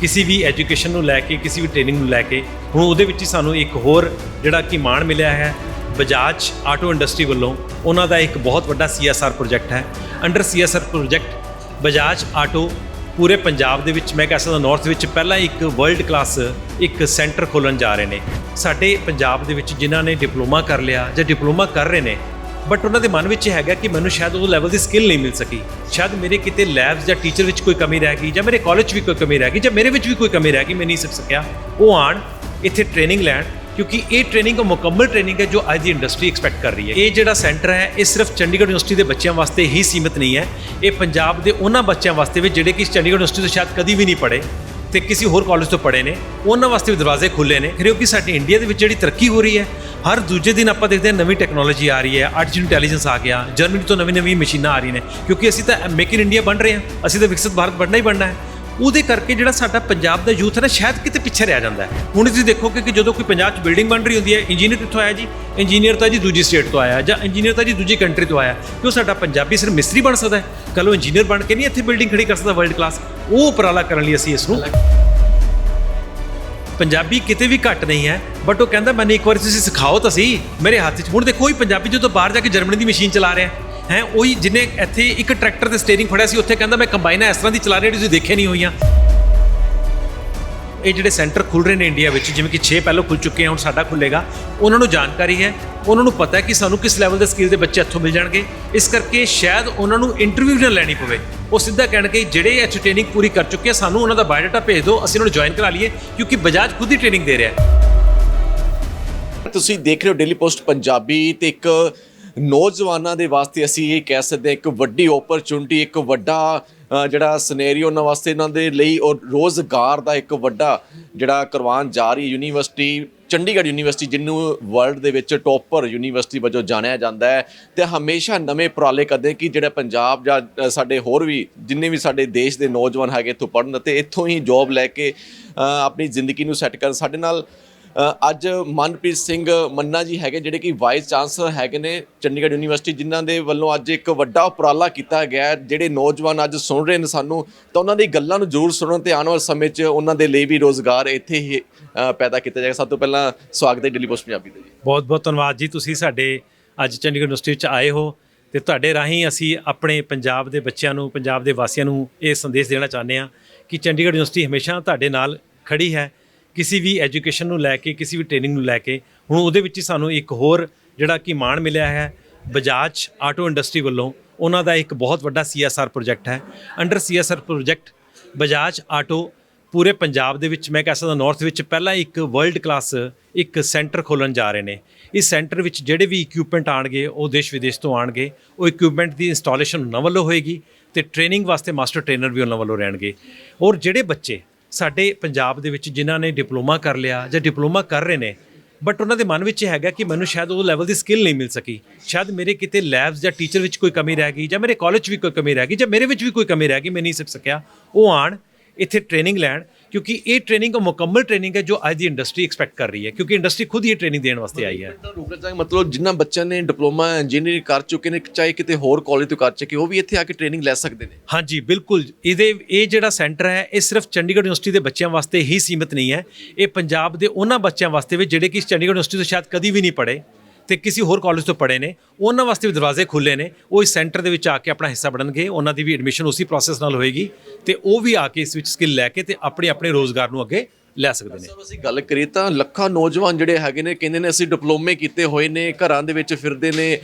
ਕਿਸੇ ਵੀ ਐਜੂਕੇਸ਼ਨ ਨੂੰ ਲੈ ਕੇ, ਕਿਸੇ ਵੀ ਟ੍ਰੇਨਿੰਗ ਨੂੰ ਲੈ ਕੇ, ਹੁਣ ਉਹਦੇ ਵਿੱਚ ਹੀ ਸਾਨੂੰ ਇੱਕ ਹੋਰ ਜਿਹੜਾ ਕਿ ਮਾਣ ਮਿਲਿਆ ਹੈ, ਬਜਾਜ ਆਟੋ ਇੰਡਸਟਰੀ ਵੱਲੋਂ ਉਹਨਾਂ ਦਾ ਇੱਕ ਬਹੁਤ ਵੱਡਾ ਸੀਐਸਆਰ ਪ੍ਰੋਜੈਕਟ ਹੈ। Under CSR project Bajaj auto ਪੂਰੇ ਪੰਜਾਬ ਦੇ ਵਿੱਚ, ਮੈਂ ਕਹਿ ਸਕਦਾ ਨਾਰਥ ਵਿੱਚ ਪਹਿਲਾਂ ਇੱਕ ਵਰਲਡ ਕਲਾਸ ਇੱਕ ਸੈਂਟਰ ਖੋਲਣ ਜਾ ਰਹੇ ਨੇ। ਸਾਡੇ ਪੰਜਾਬ ਦੇ ਵਿੱਚ ਜਿਨ੍ਹਾਂ ਨੇ ਡਿਪਲੋਮਾ ਕਰ ਲਿਆ ਜਾਂ ਡਿਪਲੋਮਾ ਕਰ ਰਹੇ ਨੇ ਬਟ ਉਹਨਾਂ ਦੇ ਮਨ ਵਿੱਚ ਇਹ ਹੈਗਾ ਕਿ ਮੈਨੂੰ ਸ਼ਾਇਦ ਉਹ ਲੈਵਲ ਦੀ ਸਕਿੱਲ ਨਹੀਂ ਮਿਲ ਸਕੀ। ਸ਼ਾਇਦ ਮੇਰੇ ਕਿਤੇ ਲੈਬਸ ਜਾਂ ਟੀਚਰ ਵਿੱਚ ਕੋਈ ਕਮੀ ਰਹਿ ਗਈ ਜਾਂ ਮੇਰੇ ਕਾਲਜ ਵੀ ਕੋਈ ਕਮੀ ਰਹਿ ਗਈ ਜਾਂ ਮੇਰੇ ਵਿੱਚ ਵੀ ਕੋਈ ਕਮੀ ਰਹਿ ਗਈ, ਮੈਂ ਨਹੀਂ ਸਿੱਖ ਸਕਿਆ। ਉਹ ਆਣ, ਇੱਥੇ ਟ੍ਰੇਨਿੰਗ ਲੈਣ, ਕਿਉਂਕਿ ਇਹ ਟ੍ਰੇਨਿੰਗ ਉਹ ਮੁਕੰਮਲ ਟ੍ਰੇਨਿੰਗ ਹੈ ਜੋ ਅੱਜ ਦੀ ਇੰਡਸਟਰੀ ਐਕਸਪੈਕਟ ਕਰ ਰਹੀ ਹੈ। ਇਹ ਜਿਹੜਾ ਸੈਂਟਰ ਹੈ, ਇਹ ਸਿਰਫ ਚੰਡੀਗੜ੍ਹ ਯੂਨੀਵਰਸਿਟੀ ਦੇ ਬੱਚਿਆਂ ਵਾਸਤੇ ਹੀ ਸੀਮਿਤ ਨਹੀਂ ਹੈ। ਇਹ ਪੰਜਾਬ ਦੇ ਉਹਨਾਂ ਬੱਚਿਆਂ ਵਾਸਤੇ ਵੀ ਜਿਹੜੇ ਕਿ ਚੰਡੀਗੜ੍ਹ ਯੂਨੀਵਰਸਿਟੀ ਤੋਂ ਸ਼ਾਇਦ ਕਦੀ ਵੀ ਨਹੀਂ ਪੜ੍ਹੇ। ਤੇ ਕਿਸੇ ਹੋਰ ਕਾਲਜ ਤੋਂ ਪੜ੍ਹੇ ਨੇ, ਉਹਨਾਂ ਵਾਸਤੇ ਵੀ ਦਰਵਾਜ਼ੇ ਖੁੱਲੇ ਨੇ। ਕਿਉਂਕਿ ਸਾਡੀ ਇੰਡੀਆ ਦੇ ਵਿੱਚ ਜਿਹੜੀ ਤਰੱਕੀ ਹੋ ਰਹੀ ਹੈ, ਹਰ ਦੂਜੇ ਦਿਨ ਆਪਾਂ ਦੇਖਦੇ ਹਾਂ ਨਵੀਂ ਟੈਕਨੋਲੋਜੀ ਆ ਰਹੀ ਹੈ ਆਰਟੀਫੀਸ਼ੀਅਲ ਇੰਟੈਲੀਜੈਂਸ ਆ ਗਿਆ, ਜਰਮਨੀ ਤੋਂ ਨਵੀਂ ਨਵੀਂ ਮਸ਼ੀਨਾਂ ਆ ਰਹੀਆਂ ਨੇ। ਕਿਉਂਕਿ ਅਸੀਂ ਤਾਂ ਮੇਕ ਇਨ ਇੰਡੀਆ ਬਣ ਰਹੇ ਹਾਂ, ਅਸੀਂ ਤਾਂ ਵਿਕਸਿਤ ਭਾਰਤ ਬਣਨਾ ਹੀ ਬਣਨਾ ਹੈ। ਉਹਦੇ ਕਰਕੇ ਜਿਹੜਾ ਸਾਡਾ ਪੰਜਾਬ ਦਾ ਯੂਥ ਹੈ ਨਾ, ਸ਼ਾਇਦ ਕਿਤੇ ਪਿੱਛੇ ਰਹਿ ਜਾਂਦਾ ਹੈ। ਹੁਣ ਤੁਸੀਂ ਦੇਖੋਗੇ ਕਿ ਜਦੋਂ ਕੋਈ ਪੰਜਾਬ 'ਚ ਬਿਲਡਿੰਗ ਬਣ ਰਹੀ ਹੁੰਦੀ ਹੈ ਇੰਜੀਨੀਅਰ ਕਿੱਥੋਂ ਆਇਆ ਜੀ? ਇੰਜੀਨੀਅਰ ਤਾਂ ਜੀ ਦੂਜੀ ਸਟੇਟ ਤੋਂ ਆਇਆ, ਜਾਂ ਇੰਜੀਨੀਅਰ ਤਾਂ ਜੀ ਦੂਜੀ ਕੰਟਰੀ ਤੋਂ ਆਇਆ। ਕਿਉਂ ਸਾਡਾ ਪੰਜਾਬੀ ਸਿਰਫ ਮਿਸਤਰੀ ਬਣ ਸਕਦਾ ਹੈ? ਕੱਲ੍ਹ ਉਹ ਇੰਜੀਨੀਅਰ ਬਣ ਕੇ ਨਹੀਂ ਇੱਥੇ ਬਿਲਡਿੰਗ ਖੜੀ ਕਰ ਸਕਦਾ ਵਰਲਡ ਕਲਾਸ ਉਹ ਉਪਰਾਲਾ ਕਰਨ ਲਈ ਅਸੀਂ ਇਸ ਨੂੰ ਪੰਜਾਬੀ ਕਿਤੇ ਵੀ ਘੱਟ ਨਹੀਂ ਹੈ ਬਟ ਉਹ ਕਹਿੰਦਾ, ਮੈਨੂੰ ਇੱਕ ਵਾਰੀ ਤੁਸੀਂ ਸਿਖਾਓ ਤਾਂ ਸਹੀ। ਮੇਰੇ ਹੱਥ 'ਚ ਹੁਣ ਦੇਖੋ ਕੋਈ ਪੰਜਾਬੀ ਜਦੋਂ ਬਾਹਰ ਜਾ ਕੇ ਜਰਮਨੀ ਦੀ ਮਸ਼ੀਨ ਚਲਾ ਰਿਹਾ ਹੈ, ਉਹੀ ਜਿਹਨੇ ਇੱਥੇ ਇੱਕ ਟਰੈਕਟਰ ਤੇ ਸਟੀਅਰਿੰਗ ਫੜਿਆ ਸੀ, ਉੱਥੇ ਕਹਿੰਦਾ ਮੈਂ ਕੰਬਾਈਨਾਂ ਇਸ ਤਰ੍ਹਾਂ ਦੀ ਚਲਾ ਰਿਹਾ ਜਿਹੜੀ ਤੁਸੀਂ ਦੇਖੇ ਨਹੀਂ ਹੋਈਆਂ। ਇਹ ਜਿਹੜੇ ਸੈਂਟਰ ਖੁੱਲ ਰਹੇ ਨੇ ਇੰਡੀਆ ਵਿੱਚ, ਜਿਵੇਂ ਕਿ 6 ਪਹਿਲਾਂ ਖੁੱਲ ਚੁੱਕੇ ਆ, ਹੁਣ ਸਾਡਾ ਖੁੱਲੇਗਾ ਉਹਨਾਂ ਨੂੰ ਜਾਣਕਾਰੀ ਹੈ, ਉਹਨਾਂ ਨੂੰ ਪਤਾ ਹੈ ਕਿ ਸਾਨੂੰ ਕਿਸ ਲੈਵਲ ਦੇ ਸਕਿੱਲ ਦੇ ਬੱਚੇ ਇੱਥੋਂ ਮਿਲ ਜਾਣਗੇ। ਇਸ ਕਰਕੇ ਸ਼ਾਇਦ ਉਹਨਾਂ ਨੂੰ ਇੰਟਰਵਿਊ ਨਾ ਲੈਣੀ ਪਵੇ। ਉਹ ਸਿੱਧਾ ਕਹਿਣਗੇ ਜਿਹੜੇ ਇੱਥੇ ਟ੍ਰੇਨਿੰਗ ਪੂਰੀ ਕਰ ਚੁੱਕੇ ਆ, ਸਾਨੂੰ ਉਹਨਾਂ ਦਾ ਬਾਇਓਡਾਟਾ ਭੇਜ ਦਿਓ, ਅਸੀਂ ਉਹਨਾਂ ਨੂੰ ਜੁਆਇਨ ਕਰਾ ਲਈਏ, ਕਿਉਂਕਿ ਬਜਾਜ ਖੁਦ ਹੀ ਟ੍ਰੇਨਿੰਗ ਦੇ ਰਿਹਾ ਹੈ। ਤੁਸੀਂ ਦੇਖ ਰਹੇ ਹੋ ਡੇਲੀ ਪੋਸਟ ਪੰਜਾਬੀ ਤੇ ਇੱਕ ਨੌਜਵਾਨਾਂ ਦੇ ਵਾਸਤੇ ਅਸੀਂ ਇਹ ਕਹਿ ਸਕਦੇ ਹਾਂ, ਇੱਕ ਵੱਡੀ ਓਪਰਚੁਨਿਟੀ ਇੱਕ ਵੱਡਾ ਜਿਹੜਾ ਸਿਨੈਰੀਓ ਉਹਨਾਂ ਵਾਸਤੇ ਇਹਨਾਂ ਦੇ ਲਈ ਔਰ ਰੋਜ਼ਗਾਰ ਦਾ ਇੱਕ ਵੱਡਾ ਜਿਹੜਾ ਕਰਵਾਉਣ ਜਾ ਰਹੀ ਯੂਨੀਵਰਸਿਟੀ, ਚੰਡੀਗੜ੍ਹ ਯੂਨੀਵਰਸਿਟੀ, ਜਿਹਨੂੰ ਵਰਲਡ ਦੇ ਵਿੱਚ ਟੌਪਰ ਯੂਨੀਵਰਸਿਟੀ ਵਜੋਂ ਜਾਣਿਆ ਜਾਂਦਾ ਹੈ। ਤੇ ਹਮੇਸ਼ਾ ਨਵੇਂ ਉਪਰਾਲੇ ਕਰਦੇ ਕਿ ਜਿਹੜਾ ਪੰਜਾਬ ਜਾਂ ਸਾਡੇ ਹੋਰ ਵੀ, ਜਿੰਨੇ ਵੀ ਸਾਡੇ ਦੇਸ਼ ਦੇ ਨੌਜਵਾਨ ਹੈਗੇ ਇੱਥੋਂ ਪੜ੍ਹਨ ਅਤੇ ਇੱਥੋਂ ਹੀ ਜੌਬ ਲੈ ਕੇ ਆਪਣੀ ਜ਼ਿੰਦਗੀ ਨੂੰ ਸੈੱਟ ਕਰਨ। ਸਾਡੇ ਨਾਲ ਅੱਜ ਮਨਪ੍ਰੀਤ ਸਿੰਘ ਮੰਨਾ ਜੀ ਹੈਗੇ, ਜਿਹੜੇ ਕਿ ਵਾਈਸ ਚਾਂਸਲਰ ਹੈਗੇ ਨੇ ਚੰਡੀਗੜ੍ਹ ਯੂਨੀਵਰਸਿਟੀ ਜਿਨ੍ਹਾਂ ਦੇ ਵੱਲੋਂ ਅੱਜ ਇੱਕ ਵੱਡਾ ਉਪਰਾਲਾ ਕੀਤਾ ਗਿਆ ਜਿਹੜੇ ਨੌਜਵਾਨ ਅੱਜ ਸੁਣ ਰਹੇ ਨੇ ਸਾਨੂੰ, ਤਾਂ ਉਹਨਾਂ ਦੀ ਗੱਲਾਂ ਨੂੰ ਜ਼ਰੂਰ ਸੁਣਨ ਤੇ ਆਉਣ ਵਾਲੇ ਸਮੇਂ 'ਚ ਉਹਨਾਂ ਦੇ ਲਈ ਵੀ ਰੋਜ਼ਗਾਰ ਇੱਥੇ ਹੀ ਪੈਦਾ ਕੀਤਾ ਜਾਏਗਾ। ਸਭ ਤੋਂ ਪਹਿਲਾਂ ਸਵਾਗਤ ਹੈ ਡੇਲੀ ਪੋਸਟ ਪੰਜਾਬੀ ਦਾ ਜੀ। ਬਹੁਤ ਬਹੁਤ ਧੰਨਵਾਦ ਜੀ। ਤੁਸੀਂ ਸਾਡੇ ਅੱਜ ਚੰਡੀਗੜ੍ਹ ਯੂਨੀਵਰਸਿਟੀ 'ਚ ਆਏ ਹੋ ਤੇ ਤੁਹਾਡੇ ਰਾਹੀਂ ਅਸੀਂ ਆਪਣੇ ਪੰਜਾਬ ਦੇ ਬੱਚਿਆਂ ਨੂੰ, ਪੰਜਾਬ ਦੇ ਵਾਸੀਆਂ ਨੂੰ ਇਹ ਸੰਦੇਸ਼ ਦੇਣਾ ਚਾਹੁੰਦੇ ਹਾਂ ਕਿ ਚੰਡੀਗੜ੍ਹ ਯੂਨੀਵਰਸਿਟੀ ਹਮੇਸ਼ਾ ਤੁਹਾਡੇ ਨਾਲ ਖੜੀ ਹੈ। ਕਿਸੇ ਵੀ ਐਜੂਕੇਸ਼ਨ ਨੂੰ ਲੈ ਕੇ, ਕਿਸੇ ਵੀ ਟ੍ਰੇਨਿੰਗ ਨੂੰ ਲੈ ਕੇ, ਹੁਣ ਉਹਦੇ ਵਿੱਚ ਹੀ ਸਾਨੂੰ ਇੱਕ ਹੋਰ ਜਿਹੜਾ ਕਿ ਮਾਣ ਮਿਲਿਆ ਹੈ, ਬਜਾਜ ਆਟੋ ਇੰਡਸਟਰੀ ਵੱਲੋਂ। ਉਹਨਾਂ ਦਾ ਇੱਕ ਬਹੁਤ ਵੱਡਾ ਸੀਐਸਆਰ ਪ੍ਰੋਜੈਕਟ ਹੈ। Under CSR project, Bajaj auto ਪੂਰੇ ਪੰਜਾਬ ਦੇ ਵਿੱਚ, ਮੈਂ ਕਹਿ ਸਕਦਾ ਨਾਰਥ ਵਿੱਚ ਪਹਿਲਾਂ ਇੱਕ ਵਰਲਡ ਕਲਾਸ ਇੱਕ ਸੈਂਟਰ ਖੋਲਣ ਜਾ ਰਹੇ ਨੇ। ਇਸ ਸੈਂਟਰ ਵਿੱਚ ਜਿਹੜੇ ਵੀ ਇਕਵਿਪਮੈਂਟ ਆਣਗੇ ਉਹ ਦੇਸ਼ ਵਿਦੇਸ਼ ਤੋਂ ਆਣਗੇ ਉਹ ਇਕਵਿਪਮੈਂਟ ਦੀ ਇੰਸਟਾਲੇਸ਼ਨ ਉਹਨਾਂ ਵੱਲੋਂ ਹੋਏਗੀ ਤੇ ਟ੍ਰੇਨਿੰਗ ਵਾਸਤੇ ਮਾਸਟਰ ਟ੍ਰੇਨਰ ਵੀ ਉਹਨਾਂ ਵੱਲੋਂ ਰਹਿਣਗੇ। ਔਰ ਜਿਹੜੇ ਬੱਚੇ ਸਾਡੇ ਪੰਜਾਬ ਦੇ ਵਿੱਚ ਜਿਨ੍ਹਾਂ ਨੇ ਡਿਪਲੋਮਾ ਕਰ ਲਿਆ ਜਾਂ ਡਿਪਲੋਮਾ ਕਰ ਰਹੇ ਨੇ ਬਟ ਉਹਨਾਂ ਦੇ ਮਨ ਵਿੱਚ ਇਹ ਹੈਗਾ ਕਿ ਮੈਨੂੰ ਸ਼ਾਇਦ ਉਹ ਲੈਵਲ ਦੀ ਸਕਿੱਲ ਨਹੀਂ ਮਿਲ ਸਕੀ। ਸ਼ਾਇਦ ਮੇਰੇ ਕਿਤੇ ਲੈਬਸ ਜਾਂ ਟੀਚਰ ਵਿੱਚ ਕੋਈ ਕਮੀ ਰਹਿ ਗਈ ਜਾਂ ਮੇਰੇ ਕਾਲਜ ਵੀ ਕੋਈ ਕਮੀ ਰਹਿ ਗਈ ਜਾਂ ਮੇਰੇ ਵਿੱਚ ਵੀ ਕੋਈ ਕਮੀ ਰਹਿ ਗਈ, ਮੈਂ ਨਹੀਂ ਸਿੱਖ ਸਕਿਆ ਉਹ ਆਣ ਇੱਥੇ ਟ੍ਰੇਨਿੰਗ ਲੈਣ ਕਿਉਂਕਿ ਇਹ ਟ੍ਰੇਨਿੰਗ ਉਹ ਮੁਕੰਮਲ ਟ੍ਰੇਨਿੰਗ ਹੈ ਜੋ ਅੱਜ ਦੀ ਇੰਡਸਟਰੀ ਐਕਸਪੈਕਟ ਕਰ ਰਹੀ ਹੈ ਕਿਉਂਕਿ ਇੰਡਸਟਰੀ ਖੁਦ ਹੀ ਇਹ ਟ੍ਰੇਨਿੰਗ ਦੇਣ ਵਾਸਤੇ ਆਈ ਹੈ ਤਾਂ ਰੁਕਣਾ ਚਾਹਾਂਗੇ ਮਤਲਬ ਜਿਨ੍ਹਾਂ ਬੱਚਿਆਂ ਨੇ ਡਿਪਲੋਮਾ ਇੰਜੀਨੀਅਰਿੰਗ ਕਰ ਚੁੱਕੇ ਨੇ ਚਾਹੇ ਕਿਤੇ ਹੋਰ ਕਾਲਜ ਤੋਂ ਕਰ ਚੁੱਕੇ ਉਹ ਵੀ ਇੱਥੇ ਆ ਕੇ ਟ੍ਰੇਨਿੰਗ ਲੈ ਸਕਦੇ ਨੇ ਹਾਂਜੀ ਬਿਲਕੁਲ ਇਹਦੇ ਇਹ ਜਿਹੜਾ ਸੈਂਟਰ ਹੈ ਇਹ ਸਿਰਫ ਚੰਡੀਗੜ੍ਹ ਯੂਨੀਵਰਸਿਟੀ ਦੇ ਬੱਚਿਆਂ ਵਾਸਤੇ ਹੀ ਸੀਮਿਤ ਨਹੀਂ ਹੈ ਇਹ ਪੰਜਾਬ ਦੇ ਉਹਨਾਂ ਬੱਚਿਆਂ ਵਾਸਤੇ ਵੀ ਜਿਹੜੇ ਕਿ ਚੰਡੀਗੜ੍ਹ ਯੂਨੀਵਰਸਿਟੀ ਤੋਂ ਸ਼ਾਇਦ ਕਦੀ ਵੀ ਨਹੀਂ ਪੜ੍ਹੇ ਤੇ ਕਿਸੇ ਹੋਰ ਕਾਲਜ ਤੋਂ ਪੜ੍ਹੇ ਨੇ, ਉਹਨਾਂ ਵਾਸਤੇ ਵੀ ਦਰਵਾਜ਼ੇ ਖੁੱਲੇ ਨੇ, ਉਹ ਇਸ ਸੈਂਟਰ ਦੇ ਵਿੱਚ ਆ ਕੇ ਆਪਣਾ ਹਿੱਸਾ ਬਣਨਗੇ, ਉਹਨਾਂ ਦੀ ਵੀ ਐਡਮਿਸ਼ਨ ਉਸੇ ਪ੍ਰੋਸੈਸ ਨਾਲ ਹੋਏਗੀ ਤੇ ਉਹ ਵੀ ਆ ਕੇ ਇਸ ਵਿੱਚ ਸਕਿੱਲ ਲੈ ਕੇ ਤੇ ਆਪਣੇ ਆਪਣੇ ਰੋਜ਼ਗਾਰ ਨੂੰ ਅੱਗੇ ਲੈ ਸਕਦੇ ਨੇ। ਸਰ, ਅਸੀਂ ਗੱਲ ਕਰੀਏ ਤਾਂ ਲੱਖਾਂ ਨੌਜਵਾਨ ਜਿਹੜੇ ਹੈਗੇ ਨੇ, ਕਹਿੰਦੇ ਨੇ ਅਸੀਂ ਡਿਪਲੋਮੇ ਕੀਤੇ ਹੋਏ ਨੇ, ਘਰਾਂ ਦੇ ਵਿੱਚ ਫਿਰਦੇ ਨੇ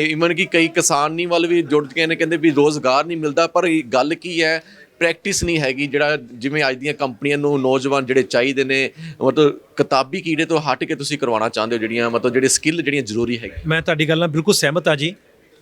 ਇਵਨ ਕਿ ਕਈ ਕਿਸਾਨੀ ਵੱਲ ਵੀ ਜੁੜ ਗਏ ਨੇ, ਕਹਿੰਦੇ ਵੀ ਰੋਜ਼ਗਾਰ ਨਹੀਂ ਮਿਲਦਾ, ਪਰ ਗੱਲ ਕੀ ਹੈ ਪ੍ਰੈਕਟਿਸ ਨਹੀਂ ਹੈਗੀ ਜਿਹੜਾ ਜਿਵੇਂ ਅੱਜ ਦੀਆਂ ਕੰਪਨੀਆਂ ਨੂੰ ਨੌਜਵਾਨ ਜਿਹੜੇ ਚਾਹੀਦੇ ਨੇ, ਮਤਲਬ ਕਿਤਾਬੀ ਕੀੜੇ ਤੋਂ ਹਟ ਕੇ ਤੁਸੀਂ ਕਰਵਾਉਣਾ ਚਾਹੁੰਦੇ ਹੋ ਜਿਹੜੀਆਂ, ਮਤਲਬ ਜਿਹੜੇ ਸਕਿੱਲ ਜਿਹੜੀਆਂ ਜ਼ਰੂਰੀ ਹੈਗੀ ਮੈਂ ਤੁਹਾਡੀ ਗੱਲ ਨਾਲ ਬਿਲਕੁਲ ਸਹਿਮਤ ਆ ਜੀ।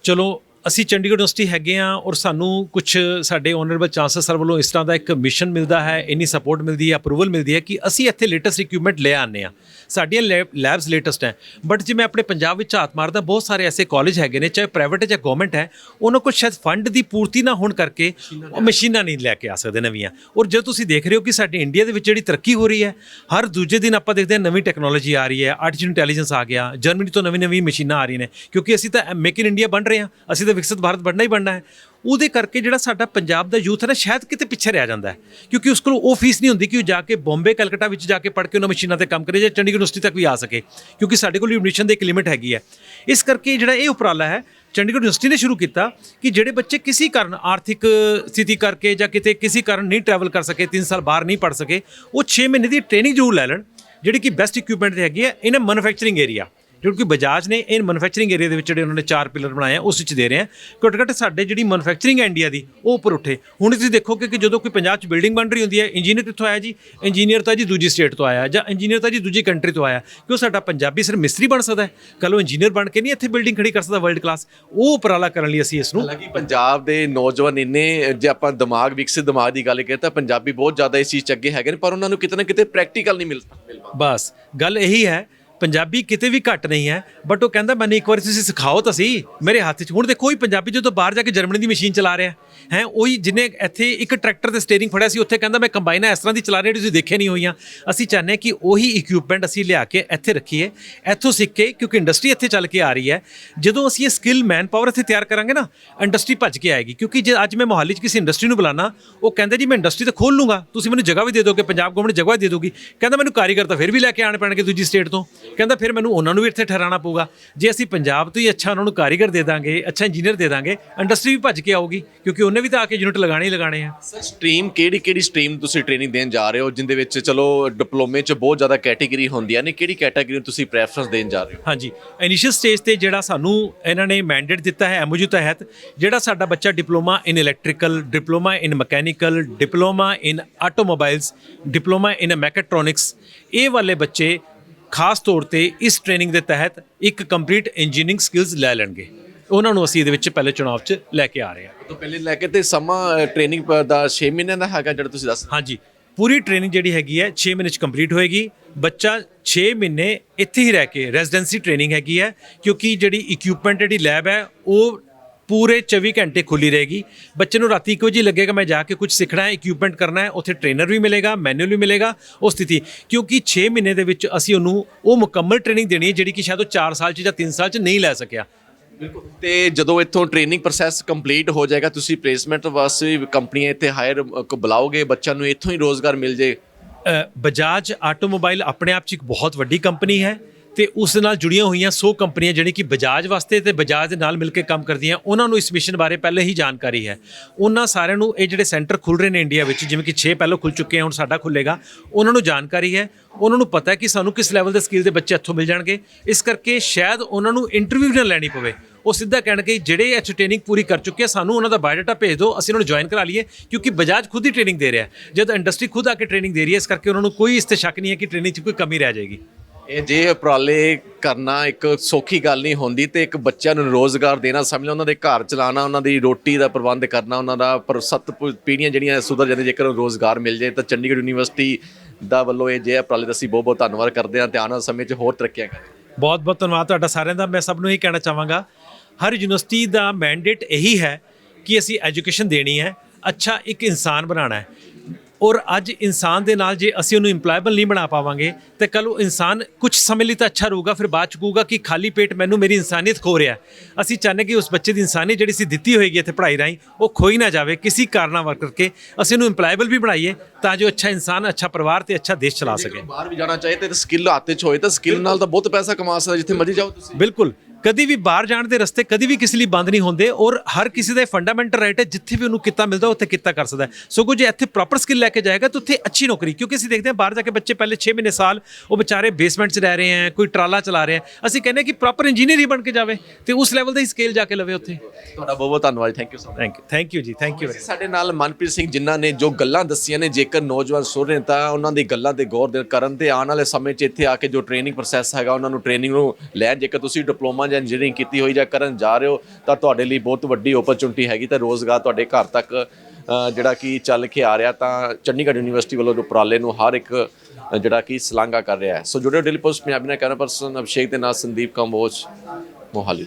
ਚਲੋ ਅਸੀਂ ਚੰਡੀਗੜ੍ਹ ਯੂਨੀਵਰਸਿਟੀ ਹੈਗੇ ਆ ਔਰ ਸਾਨੂੰ ਕੁਝ ਸਾਡੇ ਓਨਰੇਬਲ ਚਾਂਸਲਰ ਸਰ ਵੱਲੋਂ ਇਸ ਤਰ੍ਹਾਂ ਦਾ ਇੱਕ ਮਿਸ਼ਨ ਮਿਲਦਾ ਹੈ, ਇੰਨੀ ਸਪੋਰਟ ਮਿਲਦੀ ਹੈ ਅਪਰੂਵਲ ਮਿਲਦੀ ਹੈ ਕਿ ਅਸੀਂ ਇੱਥੇ ਲੇਟੈਸਟ ਇਕਵਿਪਮੈਂਟ ਲੈ ਆਉਂਦੇ ਆ ਸਾਡੀਆਂ ਲੈਬਸ ਲੇਟੈਸਟ ਹੈ। ਬਟ ਜੇ ਮੈਂ ਆਪਣੇ ਪੰਜਾਬ ਵਿੱਚ ਝਾਤ ਮਾਰਦਾ, ਬਹੁਤ ਸਾਰੇ ਐਸੇ ਕਾਲਜ ਹੈਗੇ ਨੇ, ਚਾਹੇ ਪ੍ਰਾਈਵੇਟ ਹੈ ਜਾਂ ਗਵਰਨਮੈਂਟ ਹੈ, ਉਹਨਾਂ ਕੋਲ ਸ਼ਾਇਦ ਫੰਡ ਦੀ ਪੂਰਤੀ ਨਾ ਹੋਣ ਕਰਕੇ ਉਹ ਮਸ਼ੀਨਾਂ ਨਹੀਂ ਲੈ ਕੇ ਆ ਸਕਦੇ ਨਵੀਆਂ। ਔਰ ਜੇ ਤੁਸੀਂ ਦੇਖ ਰਹੇ ਹੋ ਕਿ ਸਾਡੇ ਇੰਡੀਆ ਦੇ ਵਿੱਚ ਜਿਹੜੀ ਤਰੱਕੀ ਹੋ ਰਹੀ ਹੈ, ਹਰ ਦੂਜੇ ਦਿਨ ਆਪਾਂ ਦੇਖਦੇ ਹਾਂ ਨਵੀਂ ਟੈਕਨੋਲੋਜੀ ਆ ਰਹੀ ਹੈ ਆਰਟੀਫੀਸ਼ੀਅਲ ਇੰਟੈਲੀਜੈਂਸ ਆ ਗਿਆ ਜਰਮਨੀ ਤੋਂ ਨਵੀਂ ਨਵੀਂ ਮਸ਼ੀਨਾਂ ਆ ਰਹੀਆਂ ਨੇ, ਕਿਉਂਕਿ ਅਸੀਂ ਤਾਂ ਮੇਕ ਇਨ ਇੰਡੀਆ ਬਣ ਰਹੇ ਹਾਂ, ਅਸੀਂ ਤਾਂ ਵਿਕਸਿਤ ਭਾਰਤ ਬਣਨਾ ਹੀ ਬਣਨਾ ਹੈ। ਉਹਦੇ ਕਰਕੇ ਜਿਹੜਾ ਸਾਡਾ ਪੰਜਾਬ ਦਾ ਯੂਥ ਹੈ ਨਾ, ਸ਼ਾਇਦ ਕਿਤੇ ਪਿੱਛੇ ਰਹਿ ਜਾਂਦਾ ਹੈ। ਕਿਉਂਕਿ ਉਸ ਕੋਲ ਉਹ ਫੀਸ ਨਹੀਂ ਹੁੰਦੀ ਕਿ ਉਹ ਜਾ ਕੇ ਬੰਬੇ, ਕਲਕੱਤਾ ਵਿੱਚ ਜਾ ਕੇ ਪੜ੍ਹ ਕੇ ਉਹਨਾਂ ਮਸ਼ੀਨਾਂ ਤੇ ਕੰਮ ਕਰੇ ਜਾਂ ਚੰਡੀਗੜ੍ਹ ਯੂਨੀਵਰਸਿਟੀ ਤੱਕ ਵੀ ਆ ਸਕੇ। ਕਿਉਂਕਿ ਸਾਡੇ ਕੋਲ ਐਡਮਿਸ਼ਨ ਦੀ ਇੱਕ ਲਿਮਿਟ ਹੈਗੀ ਹੈ। ਇਸ ਕਰਕੇ ਜਿਹੜਾ ਇਹ ਉਪਰਾਲਾ ਹੈ, ਚੰਡੀਗੜ੍ਹ ਯੂਨੀਵਰਸਿਟੀ ਨੇ ਸ਼ੁਰੂ ਕੀਤਾ ਕਿ ਜਿਹੜੇ ਬੱਚੇ ਕਿਸੇ ਕਾਰਨ ਆਰਥਿਕ ਸਥਿਤੀ ਕਰਕੇ ਜਾਂ ਕਿਤੇ ਕਿਸੇ ਕਾਰਨ ਨਹੀਂ ਟਰੈਵਲ ਕਰ ਸਕੇ 3 ਸਾਲ ਬਾਹਰ ਨਹੀਂ ਪੜ ਸਕੇ, ਉਹ 6 ਮਹੀਨੇ ਦੀ ਟ੍ਰੇਨਿੰਗ ਜ਼ਰੂਰ ਲੈ ਲੈਣ। ਜਿਹੜੀ ਕਿ ਬੈਸਟ ਇਕਵਿਪਮੈਂਟ ਤੇ ਹੈਗੀ ਹੈ ਇਨ ਮੈਨੂਫੈਕਚਰਿੰਗ ਏਰੀਆ ਕਿਉਂਕਿ ਬਜਾਜ ਨੇ ਇਹ ਮੈਨੂਫੈਕਚਰਿੰਗ ਏਰੀਆ ਦੇ ਵਿੱਚ ਜਿਹੜੇ ਉਹਨਾਂ ਨੇ ਚਾਰ ਪਿਲਰ ਬਣਾਏ ਆ ਉਸ ਵਿੱਚ ਦੇ ਰਹੇ ਆ। ਘੱਟੋ ਘੱਟ ਸਾਡੇ ਜਿਹੜੀ ਮੈਨੂਫੈਕਚਰਿੰਗ ਇੰਡੀਆ ਦੀ ਉਹ ਉੱਪਰ ਉੱਠੇ। ਹੁਣ ਤੁਸੀਂ ਦੇਖੋਗੇ ਕਿ ਜਦੋਂ ਕੋਈ ਪੰਜਾਬ 'ਚ ਬਿਲਡਿੰਗ ਬਣ ਰਹੀ ਹੁੰਦੀ ਹੈ ਇੰਜੀਨੀਅਰ ਕਿੱਥੋਂ ਆਇਆ ਜੀ? ਇੰਜੀਨੀਅਰ ਤਾਂ ਜੀ ਦੂਜੀ ਸਟੇਟ ਤੋਂ ਆਇਆ ਜਾਂ ਇੰਜੀਨੀਅਰ ਤਾਂ ਜੀ ਦੂਜੀ ਕੰਟਰੀ ਤੋਂ ਆਇਆ। ਕਿਉਂ ਸਾਡਾ ਪੰਜਾਬੀ ਸਿਰ ਮਿਸਤਰੀ ਬਣ ਸਕਦਾ ਹੈ? ਕੱਲ ਉਹ ਇੰਜੀਨੀਅਰ ਬਣ ਕੇ ਨਹੀਂ ਇੱਥੇ ਬਿਲਡਿੰਗ ਖੜੀ ਕਰ ਸਕਦਾ ਵਰਲਡ ਕਲਾਸ ਉਹ ਉਪਰਾਲਾ ਕਰਨ ਲਈ ਅਸੀਂ ਇਸ ਨੂੰ ਹਾਲਾਂਕਿ ਪੰਜਾਬ ਦੇ ਨੌਜਵਾਨ ਇੰਨੇ ਜੇ ਆਪਾਂ ਦਿਮਾਗ ਵਿਕਸਿਤ ਦਿਮਾਗ ਦੀ ਗੱਲ ਕਰੀਏ ਤਾਂ ਪੰਜਾਬੀ ਬਹੁਤ ਜ਼ਿਆਦਾ ਇਸ ਚੀਜ਼ 'ਚ ਅੱਗੇ ਹੈਗੇ ਨੇ ਪਰ ਉਹਨਾਂ ਨੂੰ ਕਿਤੇ ਨਾ ਕਿਤੇ ਪ੍ਰੈਕਟੀਕਲ ਨਹੀਂ ਮਿਲ ਮਿਲ ਪਾਉਂਦਾ। ਬਸ ਗੱਲ ਇਹੀ ਹੈ ਪੰਜਾਬੀ ਕਿਤੇ ਵੀ ਘੱਟ ਨਹੀਂ ਹੈ ਬਟ ਉਹ ਕਹਿੰਦਾ ਮੈਨੂੰ ਇੱਕ ਵਾਰੀ ਤੁਸੀਂ ਸਿਖਾਓ ਤਾਂ ਸਹੀ, ਮੇਰੇ ਹੱਥ 'ਚ। ਹੁਣ ਦੇਖੋ ਹੀ ਪੰਜਾਬੀ ਜਦੋਂ ਬਾਹਰ ਜਾ ਕੇ ਜਰਮਨੀ ਦੀ ਮਸ਼ੀਨ ਚਲਾ ਰਿਹਾ ਹੈ ਉਹੀ ਜਿਹਨੇ ਇੱਥੇ ਇੱਕ ਟਰੈਕਟਰ ਤੇ ਸਟੀਅਰਿੰਗ ਫੜਿਆ ਸੀ, ਉੱਥੇ ਕਹਿੰਦਾ ਮੈਂ ਕੰਬਾਈਨਾਂ ਇਸ ਤਰ੍ਹਾਂ ਦੀ ਚਲਾ ਰਿਹਾ ਤੁਸੀਂ ਦੇਖੇ ਨਹੀਂ ਹੋਈਆਂ। ਅਸੀਂ ਚਾਹੁੰਦੇ ਹਾਂ ਕਿ ਉਹੀ ਇਕਵਿਪਮੈਂਟ ਅਸੀਂ ਲਿਆ ਕੇ ਇੱਥੇ ਰੱਖੀਏ, ਇੱਥੋਂ ਸਿੱਖ ਕੇ, ਕਿਉਂਕਿ ਇੰਡਸਟਰੀ ਇੱਥੇ ਚੱਲ ਕੇ ਆ ਰਹੀ ਹੈ। ਜਦੋਂ ਅਸੀਂ ਇਹ ਸਕਿੱਲ ਮੈਨ ਪਾਵਰ ਇੱਥੇ ਤਿਆਰ ਕਰਾਂਗੇ ਨਾ ਇੰਡਸਟਰੀ ਭੱਜ ਕੇ ਆਏਗੀ, ਕਿਉਂਕਿ ਜੇ ਅੱਜ ਮੈਂ ਮੋਹਾਲੀ 'ਚ ਕਿਸੇ ਇੰਡਸਟਰੀ ਨੂੰ ਬੁਲਾਣਾ ਉਹ ਕਹਿੰਦਾ ਜੀ ਮੈਂ ਇੰਡਸਟਰੀ ਤਾਂ ਖੋਲ ਲੂੰਗਾ, ਤੁਸੀਂ ਮੈਨੂੰ ਜਗ੍ਹਾ ਵੀ ਦੇ ਦੋਗੇ, ਪੰਜਾਬ ਗਵਰਨਮੈਂਟ ਜਗ੍ਹਾ ਦੇ ਦੋਗੀ ਕਹਿੰਦਾ ਮੈਨੂੰ ਕਾਰੀਗਰ ਤਾਂ ਫਿਰ ਵੀ ਲੈ ਕੇ ਆਣ ਪੈਣਗੇ ਦੂਜੀ ਸਟੇਟ ਤੋਂ। ਕਹਿੰਦਾ ਫਿਰ ਮੈਨੂੰ ਉਹਨਾਂ ਨੂੰ ਵੀ ਇੱਥੇ ਠਹਿਰਾਣਾ ਪਊਗਾ। ਜੇ ਅਸੀਂ ਪੰਜਾਬ ਤੋਂ ਹੀ ਅੱਛਾ ਉਹਨਾਂ ਨੂੰ ਕਾਰੀਗਰ ਦੇ ਦਾਂਗੇ ਅੱਛਾ ਇੰਜੀਨੀਅਰ ਦੇ ਦਾਂਗੇ ਇੰਡਸਟਰੀ ਵੀ ਭੱਜ ਕੇ ਆਊਗੀ ਕਿਉਂਕਿ ਉਹਨੇ ਵੀ ਤਾਂ ਆ ਕੇ ਯੂਨਿਟ ਲਗਾਣੇ ਹੀ ਲਗਾਣੇ ਆ। ਸਰ ਸਟਰੀਮ ਕਿਹੜੀ ਕਿਹੜੀ ਸਟਰੀਮ ਤੁਸੀਂ ਟ੍ਰੇਨਿੰਗ ਦੇਣ ਜਾ ਰਹੇ ਹੋ ਜਿੰਦੇ ਵਿੱਚ ਚਲੋ ਡਿਪਲੋਮੇ 'ਚ ਬਹੁਤ ਜ਼ਿਆਦਾ ਕੈਟਾਗਰੀ ਹੁੰਦੀਆਂ ਨੇ ਕਿਹੜੀ ਕੈਟਾਗਰੀ ਨੂੰ ਤੁਸੀਂ ਪ੍ਰੈਫਰੈਂਸ ਦੇਣ ਜਾ ਰਹੇ ਹੋ? ਹਾਂਜੀ ਇਨੀਸ਼ੀਅਲ ਸਟੇਜ ਤੇ ਜਿਹੜਾ ਸਾਨੂੰ ਇਹਨਾਂ ਨੇ ਮੈਂਡੇਟ ਦਿੱਤਾ ਹੈ ਐਮਓਯੂ ਤਹਿਤ ਜਿਹੜਾ ਸਾਡਾ ਬੱਚਾ diploma in electrical diploma in mechanical diploma in automobiles diploma in mechatronics ਇਹ ਵਾਲੇ ਬੱਚੇ ਖਾਸ ਤੌਰ ਤੇ ਇਸ ਟ੍ਰੇਨਿੰਗ ਦੇ ਤਹਿਤ ਇੱਕ ਕੰਪਲੀਟ ਇੰਜੀਨੀਅਰਿੰਗ ਸਕਿੱਲਸ ਲੈ ਲੈਣਗੇ। ਉਹਨਾਂ ਨੂੰ ਅਸੀਂ ਇਹਦੇ ਵਿੱਚ ਪਹਿਲੇ ਚੁਣਾਵ 'ਚ ਲੈ ਕੇ ਆ ਰਹੇ ਹਾਂ। ਤੋਂ ਪਹਿਲੇ ਲੈ ਕੇ ਤੇ ਸਮਾਂ ਟ੍ਰੇਨਿੰਗ ਦਾ 6 ਮਹੀਨਿਆਂ ਦਾ ਹੈਗਾ ਜਿਹੜਾ ਤੁਸੀਂ ਦੱਸ ਹਾਂਜੀ। ਪੂਰੀ ਟ੍ਰੇਨਿੰਗ ਜਿਹੜੀ ਹੈਗੀ ਹੈ 6 ਮਹੀਨੇ ਚ ਕੰਪਲੀਟ ਹੋਏਗੀ। ਬੱਚਾ 6 ਮਹੀਨੇ ਇੱਥੇ ਹੀ ਰਹਿ ਕੇ ਰੈਜ਼ੀਡੈਂਸੀ ਟ੍ਰੇਨਿੰਗ ਹੈਗੀ ਹੈ ਕਿਉਂਕਿ ਜਿਹੜੀ ਇਕਵਿਪਮੈਂਟ ਜਿਹੜੀ ਲੈਬ ਹੈ ਉਹ ਪੂਰੇ 24 ਘੰਟੇ ਖੁੱਲੀ ਰਹੇਗੀ। ਬੱਚੇ ਨੂੰ ਰਾਤੀ ਇੱਕੋ ਜੀ ਲੱਗੇਗਾ ਮੈਂ ਜਾ ਕੇ ਕੁਝ ਸਿੱਖਣਾ ਹੈ ਇਕਵਿਪਮੈਂਟ ਕਰਨਾ ਹੈ ਉੱਥੇ ਟ੍ਰੇਨਰ ਵੀ ਮਿਲੇਗਾ ਮੈਨੂਅਲ ਵੀ ਮਿਲੇਗਾ। ਉਹ ਸਥਿਤੀ ਕਿਉਂਕਿ 6 ਮਹੀਨੇ ਦੇ ਵਿੱਚ ਅਸੀਂ ਉਹਨੂੰ ਉਹ ਮੁਕੰਮਲ ਟ੍ਰੇਨਿੰਗ ਦੇਣੀ ਹੈ ਜਿਹੜੀ ਕਿ ਸ਼ਾਇਦ ਉਹ 4 ਸਾਲ 'ਚ ਜਾਂ 3 ਸਾਲ 'ਚ ਨਹੀਂ ਲੈ ਸਕਿਆ। ਬਿਲਕੁਲ। ਤੇ ਜਦੋਂ ਇੱਥੋਂ ਟ੍ਰੇਨਿੰਗ ਪ੍ਰੋਸੈਸ ਕੰਪਲੀਟ ਹੋ ਜਾਏਗਾ ਤੁਸੀਂ ਪਲੇਸਮੈਂਟ ਵਾਸਤੇ ਕੰਪਨੀਆਂ ਇੱਥੇ ਹਾਇਰ ਬੁਲਾਓਗੇ ਬੱਚਿਆਂ ਨੂੰ ਇੱਥੋਂ ਹੀ ਰੋਜ਼ਗਾਰ ਮਿਲ ਜੇ? ਬਜਾਜ ਆਟੋਮੋਬਾਈਲ ਆਪਣੇ ਆਪ 'ਚ ਇੱਕ ਬਹੁਤ ਵੱਡੀ ਕੰਪਨੀ ਹੈ। ਤੇ ਉਸ ਦੇ ਨਾਲ ਜੁੜੀਆਂ ਹੋਈਆਂ 100 ਕੰਪਨੀਆਂ ਜਿਹੜੀ ਕਿ ਬਜਾਜ ਵਾਸਤੇ ਤੇ ਬਜਾਜ ਦੇ ਨਾਲ ਮਿਲ ਕੇ ਕੰਮ ਕਰਦੀਆਂ, ਉਹਨਾਂ ਨੂੰ ਇਸ ਮਿਸ਼ਨ ਬਾਰੇ ਪਹਿਲੇ ਹੀ ਜਾਣਕਾਰੀ ਹੈ। ਉਹਨਾਂ ਸਾਰਿਆਂ ਨੂੰ ਇਹ ਜਿਹੜੇ ਸੈਂਟਰ ਖੁੱਲ ਰਹੇ ਨੇ ਇੰਡੀਆ ਵਿੱਚ, ਜਿਵੇਂ ਕਿ 6 ਪਹਿਲਾਂ ਖੁੱਲ ਚੁੱਕੇ ਹੁਣ ਸਾਡਾ ਖੁੱਲੇਗਾ ਉਹਨਾਂ ਨੂੰ ਜਾਣਕਾਰੀ ਹੈ। ਉਹਨਾਂ ਨੂੰ ਪਤਾ ਹੈ ਕਿ ਸਾਨੂੰ ਕਿਸ ਲੈਵਲ ਦੇ ਸਕਿੱਲ ਦੇ ਬੱਚੇ ਇੱਥੋਂ ਮਿਲ ਜਾਣਗੇ। ਇਸ ਕਰਕੇ ਸ਼ਾਇਦ ਉਹਨਾਂ ਨੂੰ ਇੰਟਰਵਿਊ ਨਾ ਲੈਣੀ ਪਵੇ। ਉਹ ਸਿੱਧਾ ਕਹਿਣਗੇ ਜਿਹੜੇ ਇਹ ਟ੍ਰੇਨਿੰਗ ਪੂਰੀ ਕਰ ਚੁੱਕੇ ਆ, ਸਾਨੂੰ ਉਹਨਾਂ ਦਾ ਬਾਇਓਡਾਟਾ ਭੇਜ ਦਿਓ, ਅਸੀਂ ਉਹਨਾਂ ਨੂੰ ਜੁਆਇਨ ਕਰਾ ਲਈਏ, ਕਿਉਂਕਿ ਬਜਾਜ ਖੁਦ ਹੀ ਟ੍ਰੇਨਿੰਗ ਦੇ ਰਿਹਾ ਹੈ। ਜਦ ਇੰਡਸਟਰੀ ਖੁਦ ਆ ਕੇ ਟ੍ਰੇਨਿੰਗ ਦੇ ਰਹੀ ਹੈ, ਇਸ ਕਰਕੇ ਉਹਨਾਂ ਨੂੰ ਕੋਈ ਇਸ ਤੇ ਸ਼ੱਕ ਨਹੀਂ ਹੈ ਕਿ ਟ੍ਰੇਨਿੰਗ 'ਚ ਕੋਈ ਕਮੀ ਰਹਿ ਜਾਏਗੀ। ਇਹ ਜੇ ਉਪਰਾਲੇ ਕਰਨਾ ਇੱਕ ਸੌਖੀ ਗੱਲ ਨਹੀਂ ਹੁੰਦੀ ਤੇ ਇੱਕ ਬੱਚਿਆਂ ਨੂੰ ਰੋਜ਼ਗਾਰ ਦੇਣਾ, ਸਮਝ ਲਓ ਉਹਨਾਂ ਦੇ ਘਰ ਚਲਾਉਣਾ, ਉਹਨਾਂ ਦੀ ਰੋਟੀ ਦਾ ਪ੍ਰਬੰਧ ਕਰਨਾ, ਉਹਨਾਂ ਦਾ ਪਰ ਸੱਤ ਪੀੜ੍ਹੀਆਂ ਜਿਹੜੀਆਂ ਸੁਧਰ ਜਾਂਦੀਆਂ, ਜੇਕਰ ਰੋਜ਼ਗਾਰ ਮਿਲ ਜੇ ਤਾਂ ਚੰਡੀਗੜ੍ਹ ਯੂਨੀਵਰਸਿਟੀ ਦਾ ਵੱਲੋਂ ਇਹ ਜੇ ਉਪਰਾਲੇ ਦਾ ਅਸੀਂ ਬਹੁਤ ਬਹੁਤ ਧੰਨਵਾਦ ਕਰਦੇ ਹਾਂ ਤੇ ਆਉਣ ਵਾਲੇ ਸਮੇਂ 'ਚ ਹੋਰ ਤਰੱਕੀਆਂ ਕਰੇ ਬਹੁਤ ਬਹੁਤ ਧੰਨਵਾਦ ਤੁਹਾਡਾ ਸਾਰਿਆਂ ਦਾ, ਮੈਂ ਸਭ ਨੂੰ ਇਹ ਕਹਿਣਾ ਚਾਹਾਂਗਾ, ਹਰ ਯੂਨੀਵਰਸਿਟੀ ਦਾ ਮੈਂਡੇਟ ਇਹੀ ਹੈ ਕਿ ਅਸੀਂ ਐਜੂਕੇਸ਼ਨ ਦੇਣੀ ਹੈ, ਅੱਛਾ ਇੱਕ ਇਨਸਾਨ ਬਣਾਉਣਾ ਹੈ। ਔਰ ਅੱਜ ਇਨਸਾਨ ਦੇ ਨਾਲ ਜੇ ਅਸੀਂ ਉਹਨੂੰ ਇੰਪਲਾਇਬਲ ਨਹੀਂ ਬਣਾ ਪਾਵਾਂਗੇ ਤੇ ਕੱਲ ਉਹ ਇਨਸਾਨ ਕੁਝ ਸਮੇਂ ਲਈ ਤਾਂ ਅੱਛਾ ਰਹੂਗਾ ਫਿਰ ਬਾਅਦ ਚ ਕਹੂਗਾ ਕਿ ਖਾਲੀ ਪੇਟ ਮੈਨੂੰ ਮੇਰੀ ਇਨਸਾਨੀਅਤ ਖੋ ਰਿਹਾ। ਅਸੀਂ ਚਾਹੁੰਦੇ ਕਿ ਉਸ ਬੱਚੇ ਦੀ ਇਨਸਾਨੀਅਤ ਜਿਹੜੀ ਸੀ ਦਿੱਤੀ ਹੋਏਗੀ ਇੱਥੇ ਪੜ੍ਹਾਈ ਰਾਹੀਂ ਉਹ ਖੋਈ ਨਾ ਜਾਵੇ ਕਿਸੇ ਕਾਰਨਾਂ ਕਰਕੇ ਅਸੀਂ ਉਹਨੂੰ ਇੰਪਲਾਇਬਲ ਵੀ ਬਣਾਈਏ ਤਾਂ ਜੋ ਅੱਛਾ ਇਨਸਾਨ ਅੱਛਾ ਪਰਿਵਾਰ ਤੇ ਅੱਛਾ ਦੇਸ਼ ਚਲਾ ਸਕੇ। ਬਾਹਰ ਵੀ ਜਾਣਾ ਚਾਹੇ ਤੇ ਸਕਿੱਲ ਹੱਥ 'ਚ ਹੋਏ ਤਾਂ ਸਕਿੱਲ ਨਾਲ ਤਾਂ ਬਹੁਤ ਪੈਸਾ ਕਮਾ ਸਕਦਾ ਜਿੱਥੇ ਮਰਜ਼ੀ ਜਾਓ ਤੁਸੀਂ। ਬਿਲਕੁਲ। ਕਦੀ ਵੀ ਬਾਹਰ ਜਾਣ ਦੇ ਰਸਤੇ ਕਦੀ ਵੀ ਕਿਸੇ ਲਈ ਬੰਦ ਨਹੀਂ ਹੁੰਦੇ ਔਰ ਹਰ ਕਿਸੇ ਦਾ ਫੰਡਾਮੈਂਟਲ ਰਾਈਟ ਹੈ ਜਿੱਥੇ ਵੀ ਉਹਨੂੰ ਕਿੱਤਾ ਮਿਲਦਾ ਉੱਥੇ ਕਿੱਤਾ ਕਰ ਸਕਦਾ ਸਗੋਂ ਜੇ ਇੱਥੇ ਪ੍ਰੋਪਰ ਸਕਿੱਲ ਲੈ ਕੇ ਜਾਏਗਾ ਤਾਂ ਉੱਥੇ ਅੱਛੀ ਨੌਕਰੀ ਕਿਉਂਕਿ ਅਸੀਂ ਦੇਖਦੇ ਹਾਂ ਬਾਹਰ ਜਾ ਕੇ ਬੱਚੇ ਪਹਿਲੇ 6 ਮਹੀਨੇ ਸਾਲ ਉਹ ਵਿਚਾਰੇ ਬੇਸਮੈਂਟ 'ਚ ਰਹਿ ਰਹੇ ਹੈ ਕੋਈ ਟਰਾਲਾ ਚਲਾ ਰਹੇ ਹੈ। ਅਸੀਂ ਕਹਿੰਦੇ ਕਿ ਪ੍ਰੋਪਰ ਇੰਜੀਨੀਅਰ ਹੀ ਬਣ ਕੇ ਜਾਵੇ ਤੇ ਉਸ ਲੈਵਲ ਦਾ ਹੀ ਸਕੇਲ ਜਾ ਕੇ ਲਵੇ ਉੱਥੇ। ਤੁਹਾਡਾ ਬਹੁਤ ਬਹੁਤ ਧੰਨਵਾਦ thank you so much thank you thank you ji thank you ਸਾਡੇ ਨਾਲ ਮਨਪ੍ਰੀਤ ਸਿੰਘ ਜਿਨ੍ਹਾਂ ਨੇ ਜੋ ਗੱਲਾਂ ਦੱਸੀਆਂ ਨੇ ਜੇਕਰ ਨੌਜਵਾਨ ਸੁਣ ਰਹੇ ਤਾਂ ਉਹਨਾਂ ਦੀ ਗੱਲਾਂ ਤੇ ਗੌਰ ਕਰਨ ਤੇ ਆਉਣ ਵਾਲੇ ਸਮੇਂ 'ਚ ਇੱਥੇ ਆ ਕੇ ਜੋ ਟ੍ਰੇਨਿੰਗ ਪ੍ਰੋਸੈਸ ਹੈਗਾ ਉਹਨਾਂ ਨੂੰ ਟ੍ਰੇਨਿੰਗ ਨੂੰ ਲੈਣ ਜੇਕਰ ਤੁਸੀਂ ਡਿਪਲੋਮਾ ਜਾਂ ਇੰਜੀਨੀਅਰਿੰਗ ਕੀਤੀ ਹੋਈ ਜਾਂ ਕਰਨ ਜਾ ਰਹੇ ਹੋ, ਤਾਂ ਤੁਹਾਡੇ ਲਈ ਬਹੁਤ ਵੱਡੀ ਓਪਰਚੁਨਿਟੀ ਹੈਗੀ ਤੇ ਰੋਜ਼ਗਾਰ ਤੁਹਾਡੇ ਘਰ ਤੱਕ ਜਿਹੜਾ ਕਿ ਚੱਲ ਕੇ ਆ ਰਿਹਾ ਤਾਂ ਚੰਡੀਗੜ੍ਹ ਯੂਨੀਵਰਸਿਟੀ ਵੱਲੋਂ ਉਪਰਾਲੇ ਨੂੰ ਹਰ ਇੱਕ ਜਿਹੜਾ ਕਿ ਸ਼ਲਾਘਾ ਕਰ ਰਿਹਾ ਹੈ। ਸੋ ਜੁੜਿਓ ਡੇਲੀ ਪੋਸਟ ਪੰਜਾਬੀ ਨਾਲ ਕੈਮਰਾ ਪਰਸਨ ਅਭਿਸ਼ੇਕ ਦੇ ਨਾਲ ਸੰਦੀਪ ਕੰਬੋਜ, ਮੋਹਾਲੀ